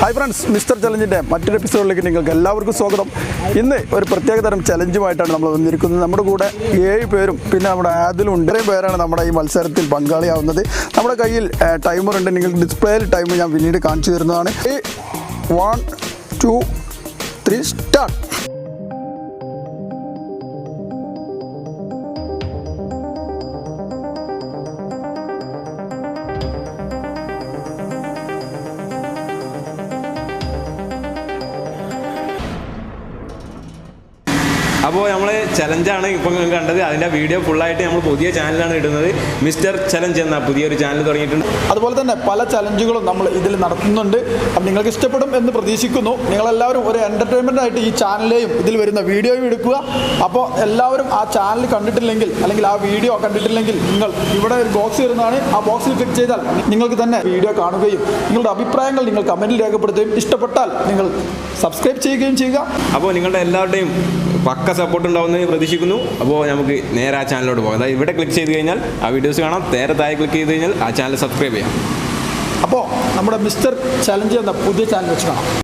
Hi friends mister ചലഞ്ചിന്റെ മറ്റൊരു എപ്പിസോഡിലേക്ക് നിങ്ങൾക്ക് എല്ലാവർക്കും സ്വാഗതം. ഇന്ന് ഒരു പ്രത്യേക തരം ചലഞ്ചുമായിട്ടാണ് നമ്മൾ വന്നിരിക്കുന്നത്. നമ്മുടെ കൂടെ ഏഴ് പേരും പിന്നെ നമ്മുടെ ആദിലും ഉണ്ടേ. പേരാണ് നമ്മുടെ ഈ മത്സരത്തിൽ പങ്കാളിയാവുന്നത്. നമ്മുടെ കയ്യിൽ ടൈമറുണ്ട് നിങ്ങൾക്ക് ഡിസ്പ്ലേയിൽ ടൈം ഞാൻ പിന്നീട് കാണിച്ചു തരുന്നതാണ്. വൺ ടു ത്രീ സ്റ്റാർട്ട് അപ്പോൾ നമ്മൾ ചലഞ്ചാണ് ഇപ്പം കണ്ടത്. അതിന്റെ വീഡിയോ ഫുള്ളായിട്ട് നമ്മൾ പുതിയ ചാനലാണ് ഇടുന്നത്. മിസ്റ്റർ ചലഞ്ച് എന്ന പുതിയൊരു ചാനൽ തുടങ്ങിയിട്ടുണ്ട്. അതുപോലെ തന്നെ പല ചലഞ്ചുകളും നമ്മൾ ഇതിൽ നടത്തുന്നുണ്ട്. അപ്പം നിങ്ങൾക്ക് ഇഷ്ടപ്പെടും എന്ന് പ്രതീക്ഷിക്കുന്നു. നിങ്ങളെല്ലാവരും ഒരു എന്റർടൈൻമെന്റ് ആയിട്ട് ഈ ചാനലിലെയും ഇതിൽ വരുന്ന വീഡിയോയും എടുക്കുക. അപ്പോൾ എല്ലാവരും ആ ചാനൽ കണ്ടിട്ടില്ലെങ്കിൽ അല്ലെങ്കിൽ ആ വീഡിയോ കണ്ടിട്ടില്ലെങ്കിൽ നിങ്ങൾ ഇവിടെ ഒരു ബോക്സ് വരുന്നതാണ്. ആ ബോക്സിൽ ക്ലിക്ക് ചെയ്താൽ നിങ്ങൾക്ക് തന്നെ വീഡിയോ കാണുകയും നിങ്ങളുടെ അഭിപ്രായങ്ങൾ നിങ്ങൾ കമന്റിൽ രേഖപ്പെടുത്തുകയും ഇഷ്ടപ്പെട്ടാൽ നിങ്ങൾ സബ്സ്ക്രൈബ് ചെയ്യുകയും ചെയ്യുക. അപ്പോൾ നിങ്ങളുടെ എല്ലാവരുടെയും പക്ക സപ്പോർട്ട് ഉണ്ടാവുമെന്ന് പ്രതീക്ഷിക്കുന്നു. അപ്പോൾ നമുക്ക് നേരെ ആ ചാനലിലോട്ട് പോകാം. അതായത് ഇവിടെ ക്ലിക്ക് ചെയ്ത് കഴിഞ്ഞാൽ ആ വീഡിയോസ് കാണാം. നേരെ താഴെ ക്ലിക്ക് ചെയ്ത് കഴിഞ്ഞാൽ ആ ചാനൽ സബ്സ്ക്രൈബ് ചെയ്യാം. അപ്പോൾ നമ്മുടെ മിസ്റ്റർ ചലഞ്ച് എന്ന പുതിയ ചാനൽ വെച്ച് കാണാം.